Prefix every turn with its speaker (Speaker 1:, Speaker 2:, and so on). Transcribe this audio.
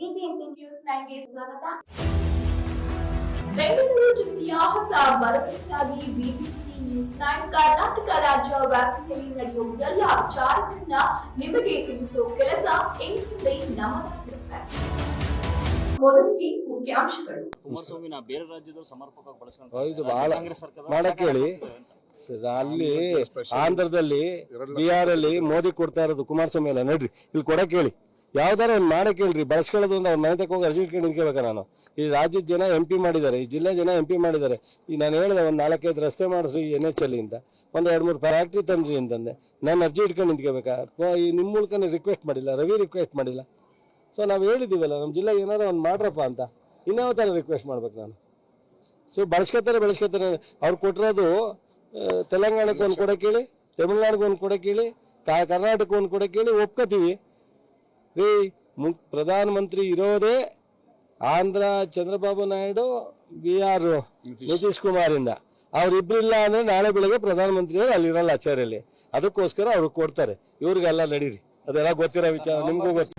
Speaker 1: BBMP news ನೈನ್ಗೆ ಸ್ವಾಗತ.
Speaker 2: ಬೆಂಗಳೂರು ಜಿಲ್ಲೆಯ ಹೊಸ ಬಿಬಿಎಂಪಿ ನ್ಯೂಸ್ ನೈನ್ ಕರ್ನಾಟಕ ರಾಜ್ಯ ವ್ಯಾಪ್ತಿಯಲ್ಲಿ ನಡೆಯುವ ಎಲ್ಲ ವಿಚಾರಗಳನ್ನ ನಿಮಗೆ ತಿಳಿಸುವ ಕೆಲಸ ನಮ್ಮದಾಗಿರುತ್ತೆ ಮೊದಲಿಗೆ ಮುಖ್ಯಾಂಶಗಳು.
Speaker 3: ಬೇರೆ ರಾಜ್ಯದವರು ಸಮರ್ಪಕವಾಗಿ
Speaker 4: ಇದು
Speaker 3: ಬಳಸ್ಕೊಂಡು
Speaker 4: ಬಹಳ
Speaker 3: ಕಾಂಗ್ರೆಸ್ ಸರ್ಕಾರ
Speaker 4: ಮಾಡಕ್ ಹೇಳಿ ಸರ್, ಅಲ್ಲಿ ಆಂಧ್ರದಲ್ಲಿ ಬಿಹಾರ್ ಅಲ್ಲಿ ಮೋದಿ ಕೊಡ್ತಾ ಇರೋದು ಕುಮಾರಸ್ವಾಮಿ ಅಲ್ಲ ನಡ್ರಿ ಇಲ್ಲಿ ಕೊಡಕ್ ಹೇಳಿ ಯಾವ್ದಾರ ಒಂದು ಮಾಡಕ್ಕೆ ಹೇಳ್ರಿ ಬಳಸ್ಕೊಳ್ಳೋದು ಒಂದು ಅವ್ರ ಮನೆ ತಕ್ಕ ಹೋಗಿ ಅರ್ಜಿ ಇಟ್ಕೊಂಡು ನಿಂತ್ಕೋಬೇಕ ನಾನು? ಈ ರಾಜ್ಯದ ಜನ ಎಂ ಪಿ ಮಾಡಿದ್ದಾರೆ, ಈ ಜಿಲ್ಲೆ ಜನ ಎಂ ಪಿ ಮಾಡಿದ್ದಾರೆ. ಈಗ ನಾನು ಹೇಳಿದೆ ಒಂದು ನಾಲ್ಕೈದು ರಸ್ತೆ ಮಾಡಿಸ್ರಿ ಎನ್ ಎಚ್ ಅಲ್ಲಿ ಅಂತ ಒಂದು ಎರಡು ಮೂರು ಫ್ಯಾಕ್ಟ್ರಿ ತಂದ್ರಿ ಅಂತಂದೆ. ನಾನು ಅರ್ಜಿ ಇಟ್ಕೊಂಡು ನಿಂತ್ಕೋಬೇಕಾ? ಈ ನಿಮ್ಮ ಮೂಲಕನೇ ರಿಕ್ವೆಸ್ಟ್ ಮಾಡಿಲ್ಲ, ರವಿ ರಿಕ್ವೆಸ್ಟ್ ಮಾಡಿಲ್ಲ. ಸೊ ನಾವು ಹೇಳಿದ್ದೀವಲ್ಲ ನಮ್ಮ ಜಿಲ್ಲೆಗೆ ಏನಾದ್ರು ಒಂದು ಮಾಡ್ರಪ್ಪ ಅಂತ ಇನ್ನಾವ ಥರ ರಿಕ್ವೆಸ್ಟ್ ಮಾಡ್ಬೇಕು ನಾನು? ಸೊ ಬಳಸ್ಕೊತಾರೆ ಬಳಸ್ಕೊತಾರೆ, ಅವ್ರು ಕೊಟ್ಟಿರೋದು ತೆಲಂಗಾಣಕ್ಕೆ ಒಂದು ಕೂಡ ಕೇಳಿ, ತಮಿಳ್ನಾಡಿಗೆ ಒಂದು ಕೂಡ ಕೇಳಿ ಕರ್ನಾಟಕ ಒಂದು ಕೂಡ ಕೇಳಿ ಒಪ್ಕೋತೀವಿ. ರೀ ಮು ಪ್ರಧಾನಮಂತ್ರಿ ಇರೋದೇ ಆಂಧ್ರ ಚಂದ್ರಬಾಬು ನಾಯ್ಡು ಬಿ ಆರ್ ನಿತೀಶ್ ಕುಮಾರಿಂದ. ಅವ್ರಿಬ್ರಿಲ್ಲ ಅಂದ್ರೆ ನಾಳೆ ಬೆಳಗ್ಗೆ ಪ್ರಧಾನಮಂತ್ರಿ ಅಲ್ಲಿರಲ್ಲ ಆಚಾರ್ಯಲ್ಲಿ. ಅದಕ್ಕೋಸ್ಕರ ಅವ್ರಿಗೆ ಕೊಡ್ತಾರೆ. ಇವ್ರಿಗೆಲ್ಲ ನಡೀರಿ. ಅದೆಲ್ಲ ಗೊತ್ತಿರೋ ವಿಚಾರ, ನಿಮ್ಗೂ ಗೊತ್ತು